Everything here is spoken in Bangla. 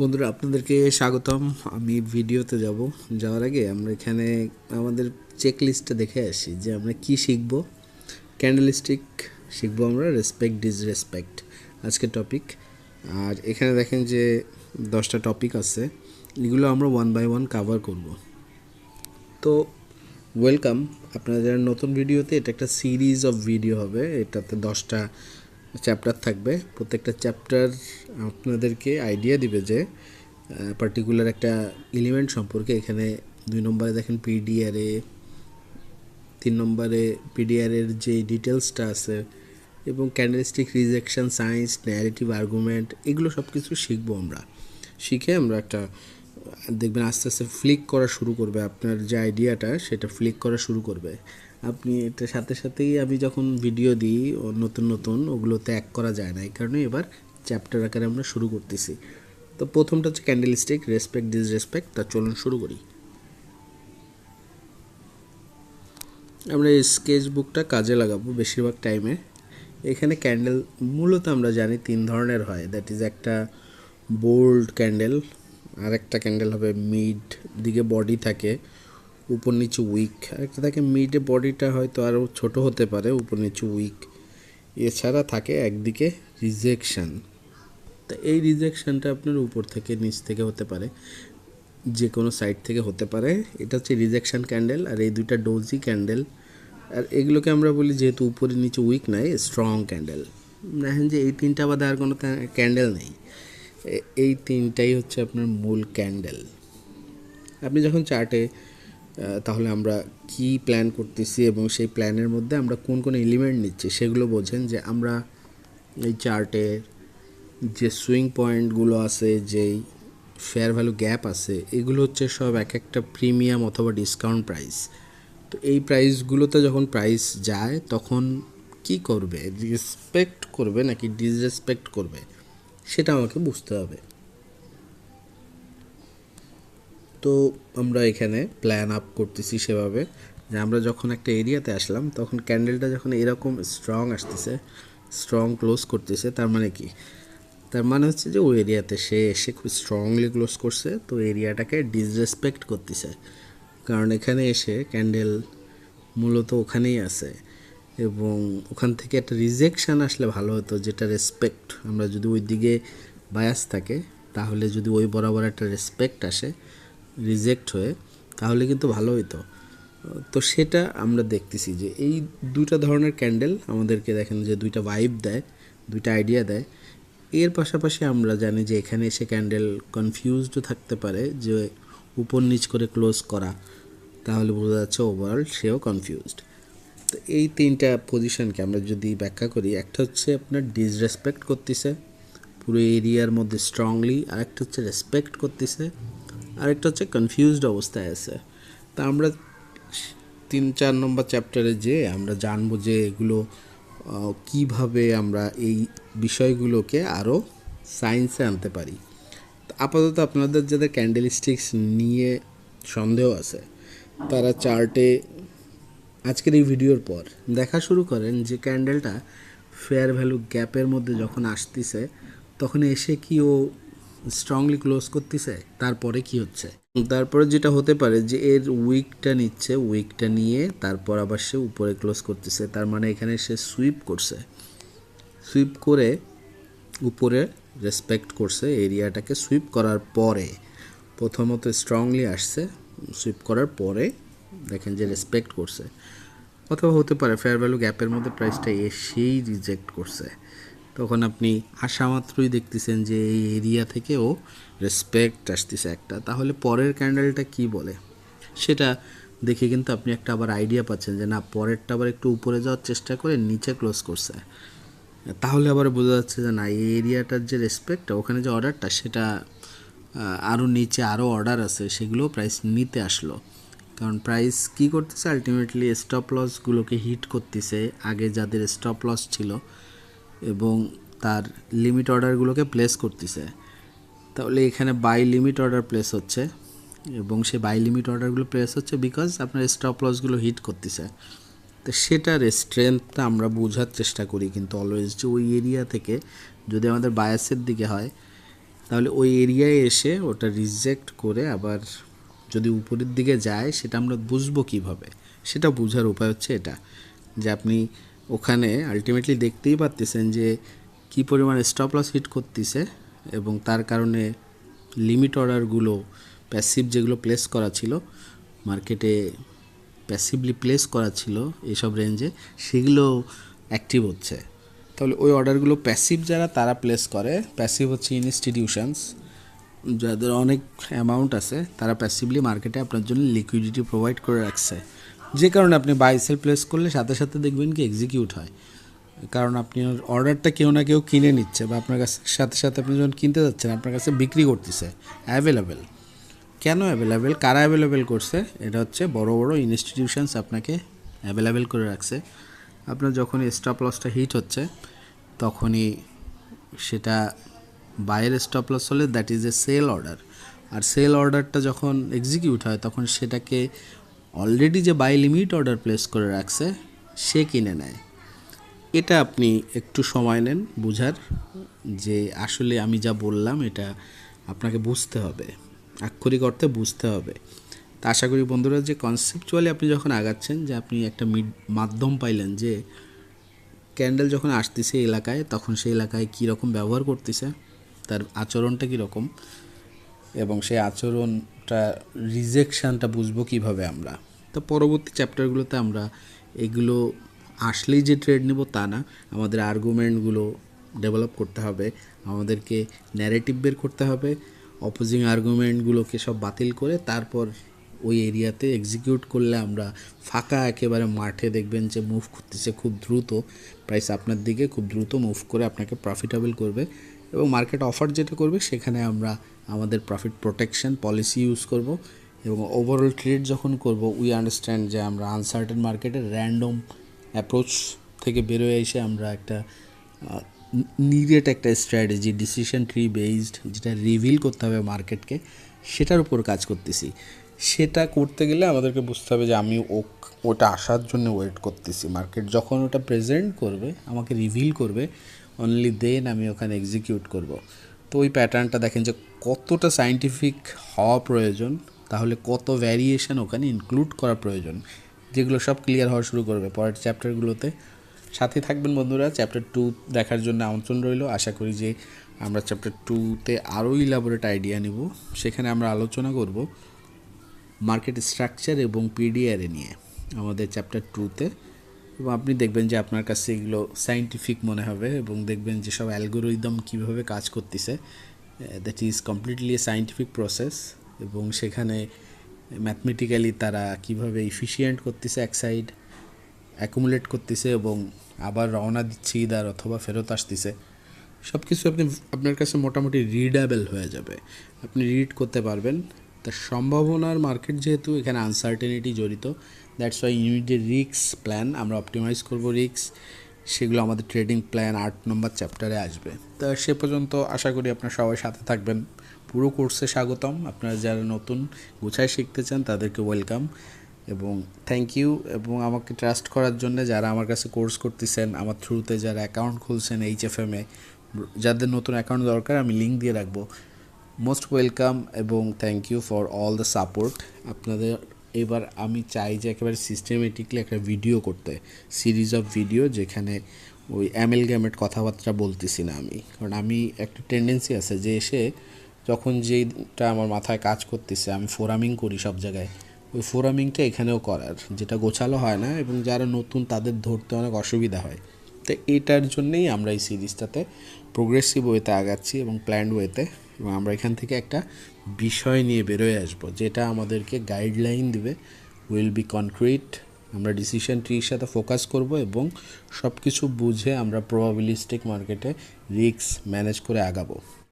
বন্ধুরা, আপনাদেরকে স্বাগতম। আমি ভিডিওতে যাব। যাওয়ার আগে আমরা এখানে আমাদের চেক লিস্টটা দেখে আসি যে আমরা কি শিখব। ক্যান্ডেলিস্টিক শিখব আমরা রেসপেক্ট ডিসরেসপেক্ট আজকের টপিক আর এখানে দেখেন যে দশটা টপিক আছে। এগুলো আমরা ওয়ান বাই ওয়ান কাভার করব। তো ওয়েলকাম আপনারা যারা নতুন ভিডিওতে, এটা একটা সিরিজ অফ ভিডিও হবে। এটাতে দশটা চ্যাপ্টার থাকবে। প্রত্যেকটা চ্যাপ্টার আপনাদেরকে আইডিয়া দিবে যে পার্টিকুলার একটা এলিমেন্ট সম্পর্কে। এখানে দুই নম্বরে দেখেন পিডিআরএ তিন নম্বরে পিডিআরের যে ডিটেলসটা আছে, এবং candlestick rejection science narrative argument এগুলো সব কিছু শিখব আমরা। শিখে আমরা একটা, দেখবেন আস্তে আস্তে ফ্লিক করা শুরু করবে। আপনার যে আইডিয়াটা সেটা ফ্লিক করা শুরু করবে। আপনি এটার সাথে সাথেই আমি যখন ভিডিও দিই নতুন নতুন, ওগুলোতে এক করা যায় না। এই কারণে এবার চ্যাপ্টার আকারে আমরা শুরু করতেছি। তো প্রথমটা হচ্ছে ক্যান্ডেল স্টিক রেসপেক্ট ডিসরেসপেক্ট তা চলুন শুরু করি। আমরা এই স্কেচ বুকটা কাজে লাগাবো বেশিরভাগ টাইমে এখানে ক্যান্ডেল মূলত আমরা জানি তিন ধরনের হয়। দ্যাট ইজ একটা বোল্ড ক্যান্ডেল আর একটা ক্যান্ডেল হবে মিড দিকে বডি থাকে। উপর নিচে উইক আরেকটা থাকে মিডে বডিটা হয়তো আরও ছোট হতে পারে, উপর নিচে উইক এছাড়া থাকে একদিকে রিজেকশান তা এই রিজেকশানটা আপনার উপর থেকে, নিচ থেকে হতে পারে যে কোনো সাইড থেকে হতে পারে। এটা হচ্ছে রিজেকশান ক্যান্ডেল আর এই দুইটা ডোজি ক্যান্ডেল আর এগুলোকে আমরা বলি যেহেতু উপরে নিচে উইক নাই স্ট্রং ক্যান্ডেল দেখেন যে এই তিনটা বাদে আর কোনো ক্যান্ডেল নেই। এই তিনটাই হচ্ছে আপনার মূল ক্যান্ডেল আপনি যখন চার্টে তাহলে আমরা কি প্ল্যান করতেছি এবং সেই প্ল্যানের মধ্যে আমরা কোন কোন এলিমেন্ট নিচ্ছি সেগুলো বোঝেন যে আমরা এই চার্টের যে সুইং পয়েন্টগুলো আছে, যেই ফেয়ার ভ্যালু গ্যাপ আছে, এগুলো হচ্ছে সব এক একটা প্রিমিয়াম অথবা ডিসকাউন্ট প্রাইস তো এই প্রাইসগুলোতে যখন প্রাইস যায়, তখন কি করবে? রেসপেক্ট করবে নাকি ডিসরেসপেক্ট করবে? সেটা আমাকে বুঝতে হবে। তো আমরা এখানে প্ল্যান আপ করতেছি সেভাবে। যে আমরা যখন একটা এরিয়াতে আসলাম, তখন ক্যান্ডেলটা যখন এরকম স্ট্রং আসতেছে স্ট্রং ক্লোজ করতেছে, তার মানে কি? তার মানে হচ্ছে যে ওই এরিয়াতে সে এসে খুব স্ট্রংলি ক্লোজ করছে, তো এরিয়াটাকে ডিসরেসপেক্ট করতেছে। কারণ এখানে এসে ক্যান্ডেল মূলত ওখানেই আছে এবং ওখান থেকে একটা রিজেকশান আসলে ভালো হতো, যেটা রেসপেক্ট আমরা যদি ওই দিকে বায়াস থাকে, তাহলে যদি ওই বরাবর একটা রেসপেক্ট আসে রিজেক্ট হয়ে, তাহলে কিন্তু ভালো হতো তো সেটা আমরা দেখতেছি যে এই দুইটা ধরনের ক্যান্ডেল আমাদেরকে দেখেন যে দুইটা ভাইব দেয়, দুইটা আইডিয়া দেয়। এর পাশাপাশি আমরা জানি যে এখানে এসে ক্যান্ডেল কনফিউজডও থাকতে পারে যে উপর নিচ করে ক্লোজ করা, তাহলে বোঝা যাচ্ছে ওভারঅল সেও কনফিউজড তো এই তিনটা পজিশনকে আমরা যদি ব্যাখ্যা করি, একটা হচ্ছে আপনার ডিসরেসপেক্ট করতেছে, পুরো এরিয়ার মধ্যে স্ট্রংলি আরেকটা হচ্ছে রেসপেক্ট করতেছে। আরেকটা হচ্ছে কনফিউজড অবস্থায় আছে। তা আমরা তিন, চার নম্বর চ্যাপ্টারে যে আমরা জানব যে এগুলো কীভাবে আমরা এই বিষয়গুলোকে আরও সায়েন্সে আনতে পারি। আপাতত আপনাদের যাদের ক্যান্ডেল স্টিক্স নিয়ে সন্দেহ আছে, তারা চার্টে আজকের এই ভিডিওর পর দেখা শুরু করেন যে ক্যান্ডেলটা ফেয়ার ভ্যালু গ্যাপের মধ্যে যখন আসতেছে, তখন এসে কি ও স্ট্রংলি ক্লোজ করতেছে, তারপরে কি হচ্ছে? তারপরে যেটা হতে পারে যে এর উইকটা নিচ্ছে উইকটা নিয়ে তারপর আবার সে উপরে ক্লোজ করতেছে, তার মানে এখানে সে সুইপ করছে। সুইপ করে উপরে রেসপেক্ট করছে, এরিয়াটাকে সুইপ করার পরে, প্রথমত স্ট্রংলি আসছে সুইপ করার পরে দেখেন যে রেসপেক্ট করছে। অথবা হতে পারে ফেয়ার ভ্যালু গ্যাপের মধ্যে প্রাইসটা এসেই রিজেক্ট করছে। তখন আপনি আসা মাত্রই দেখতেছেন যে এই এরিয়া থেকে ও রেসপেক্ট আসতেছে একটা। তাহলে পরের ক্যান্ডেলটা কি বলে? সেটা দেখে কিন্তু আপনি একটা আবার আইডিয়া পাচ্ছেন যে না, পরেরটা আবার একটু উপরে যাওয়ার চেষ্টা করে নিচে ক্লোজ করছে। তাহলে আবার বোঝা যাচ্ছে যে না, এই এরিয়াটার যে রেসপেক্টটা ওখানে যে অর্ডারটা সেটা আরও নিচে আরও অর্ডার আছে সেগুলো প্রাইস নিতে আসলো। কারণ প্রাইস কি করতেছে? আলটিমেটলি স্টপ লসগুলোকে হিট করতেছে। আগে যাদের স্টপ লস ছিল এবং তার লিমিট অর্ডারগুলোকে প্লেস করতেছে। তাহলে এখানে বাই লিমিট অর্ডার প্লেস হচ্ছে এবং সে বাই লিমিট অর্ডারগুলো প্লেস হচ্ছে বিকজ আপনার স্টপ লসগুলো হিট করতেছে। তো সেটার স্ট্রেংথটা আমরা বোঝার চেষ্টা করি কিন্তু অলওয়েজ যে ওই এরিয়া থেকে যদি আমাদের বায়াসের দিকে হয়, তাহলে ওই এরিয়ায় এসে ওটা রিজেক্ট করে আবার যদি উপরের দিকে যায়, সেটা আমরা বুঝব কীভাবে? সেটা বোঝার উপায় হচ্ছে এটা যে আপনি ওখানে আলটিমেটলি দেখতেই পারতেছেন যে কী পরিমাণ স্টপ লস হিট করতেছে এবং তার কারণে লিমিট অর্ডারগুলো প্যাসিভ যেগুলো প্লেস করা ছিল মার্কেটে প্যাসিভলি প্লেস করা ছিল এইসব রেঞ্জে সেগুলো অ্যাক্টিভ হচ্ছে। তাহলে ওই অর্ডারগুলো প্যাসিভ যারা, তারা প্লেস করে। প্যাসিভ হচ্ছে ইনস্টিটিউশনস যাদের অনেক অ্যামাউন্ট আছে, তারা প্যাসিভলি মার্কেটে আপনার জন্য লিকুইডিটি প্রোভাইড করে রাখছে। যে কারণে আপনি বাই সেল প্লেস করলে সাথে সাথে দেখবেন কি এক্সিকিউট হয়। কারণ আপনি অর্ডারটা কেউ না কেউ কিনে নিচ্ছে বা আপনার কাছে সাথে সাথে আপনি যখন কিনতে যাচ্ছেন, আপনার কাছে বিক্রি করতেছে অ্যাভেলেবেল কেন অ্যাভেলেবেল কারা অ্যাভেলেবেল করছে? এটা হচ্ছে বড় বড় ইনস্টিটিউশনস আপনাকে অ্যাভেলেবেল করে রাখছে। আপনার যখন স্টপ লসটা হিট হচ্ছে, তখনই সেটা বাইরের স্টপ লস হলে that is a sell order R sell অর্ডারটা যখন এক্সিকিউট হয়, তখন সেটাকে অলরেডি যে বাই লিমিট অর্ডার প্লেস করে রাখছে, সে কিনে নেয়। এটা আপনি একটু সময় নেন বুঝার যে আসলে আমি যা বললাম এটা আপনাকে বুঝতে হবে, আক্ষরিক অর্থে বুঝতে হবে। তা আশা করি বন্ধুরা যে কনসেপচুয়ালি আপনি যখন আগাচ্ছেন যে আপনি একটা মিড, মাধ্যম পাইলেন যে ক্যান্ডেল যখন আসতেছে এলাকায়, তখন সেই এলাকায় কী রকম ব্যবহার করতেছে, তার আচরণটা কীরকম এবং সেই আচরণটা রিজেকশানটা বুঝব কীভাবে আমরা। তো পরবর্তী চ্যাপ্টারগুলোতে আমরা এগুলো আসলেই যে ট্রেড নেব তা না, আমাদের আর্গুমেন্টগুলো ডেভেলপ করতে হবে, আমাদেরকে ন্যারেটিভ বের করতে হবে অপোজিং আর্গুমেন্টগুলোকে সব বাতিল করে তারপর ওই এরিয়াতে এক্সিকিউট করলে আমরা ফাঁকা একেবারে মাঠে দেখবেন যে মুভ করতেছে খুব দ্রুত প্রাইস আপনার দিকে খুব দ্রুত মুভ করে আপনাকে প্রফিটেবল করবে। এবং মার্কেট অফার যেটা করবে, সেখানে আমরা আমাদের প্রফিট প্রোটেকশন পলিসি ইউজ করব এবং ওভারঅল ট্রেড যখন করব উই আন্ডারস্ট্যান্ড যে আমরা আনসার্টেন মার্কেটে র্যান্ডম অ্যাপ্রোচ থেকে বেরোয় এসে আমরা একটা নিডেড একটা স্ট্র্যাটেজি ডিসিশন ট্রি বেসড যেটা রিভিল করতে হবে মার্কেটকে সেটার উপর কাজ করতেছি। সেটা করতে গেলে আমাদেরকে বুঝতে হবে যে আমি ও, ওটা আসার জন্য ওয়েট করতেছি। মার্কেট যখন ওটা প্রেজেন্ট করবে, আমাকে রিভিল করবে অনলি দেন আমি ওখানে এক্সিকিউট করব। তো ওই প্যাটার্নটা দেখেন যে কতটা সাইন্টিফিক হওয়া প্রয়োজন, তাহলে কত ভ্যারিয়েশন ওখানে ইনক্লুড করা প্রয়োজন। যেগুলো সব ক্লিয়ার হওয়া শুরু করবে পরের চ্যাপ্টারগুলোতে সাথে থাকবেন বন্ধুরা চ্যাপ্টার টু দেখার জন্য আমন্ত্রণ রইল। আশা করি যে আমরা চ্যাপ্টার টুতে আরও ইলাবোরেট আইডিয়া নেব। সেখানে আমরা আলোচনা করব মার্কেট স্ট্রাকচার এবং পিডিআরএ নিয়ে আমাদের চ্যাপ্টার টুতে এবং আপনি দেখবেন যে আপনার কাছে এগুলো সাইন্টিফিক মনে হবে এবং দেখবেন যে সব অ্যালগোরিদম কীভাবে কাজ করতেছে। That is completely scientific process এবং সেখানে ম্যাথমেটিক্যালি তারা কীভাবে ইফিসিয়েন্ট করতেছে এক সাইড অ্যাকুমুলেট করতেছে এবং আবার রওনা দিচ্ছে ইদার অথবা ফেরত আসতেছে। সব কিছু আপনি, আপনার কাছে মোটামুটি রিডাবেল হয়ে যাবে। আপনি রিড করতে পারবেন। তার সম্ভাবনার মার্কেট যেহেতু এখানে আনসার্টেনিটি জড়িত দ্যাটস ওয়াই ইউনিটের রিক্স প্ল্যান আমরা অপটিমাইজ করব রিক্স সেগুলো আমাদের ট্রেডিং প্ল্যান আট নম্বর চ্যাপ্টারে আসবে। তো সে পর্যন্ত আশা করি আপনার সবাই সাথে থাকবেন। পুরো কোর্সে স্বাগতম। আপনারা যারা নতুন গুছায় শিখতে চান, তাদেরকে ওয়েলকাম এবং থ্যাংক ইউ এবং আমাকে ট্রাস্ট করার জন্য যারা আমার কাছে কোর্স করতেছেন, আমার থ্রুতে যারা অ্যাকাউন্ট খুলছেন এইচ এফ এমে যাদের নতুন অ্যাকাউন্ট দরকার, আমি লিঙ্ক দিয়ে রাখব। মোস্ট ওয়েলকাম এবং thank you for all the support আপনাদের এবার আমি চাই যে একেবারে সিস্টেমেটিকলি একটা ভিডিও করতে সিরিজ অফ ভিডিও যেখানে ওই অ্যামেল গ্যামেট কথাবার্তা বলতেছি না আমি। কারণ আমি একটা টেন্ডেন্সি আছে যে এসে যখন যেটা আমার মাথায় কাজ করতেছে, আমি ফোরামিং করি সব জায়গায়, ওই ফোরামিংটা এখানেও করার, যেটা গোছালো হয় না এবং যারা নতুন তাদের ধরতে অনেক অসুবিধা হয়। তো এটার জন্যেই আমরা এই সিরিজটাতে প্রোগ্রেসিভ ওয়েতে আগাচ্ছি এবং প্ল্যান্ড ওয়েতে এবং আমরা এখান থেকে একটা বিষয় নিয়ে বেরোয় আসব, যেটা আমাদেরকে গাইডলাইন দেবে উইল বি কনক্রিট আমরা ডিসিশন ট্রির সাথে ফোকাস করব এবং সব কিছু বুঝে আমরা প্রবাবিলিস্টিক মার্কেটে রিস্ক ম্যানেজ করে আগাবো।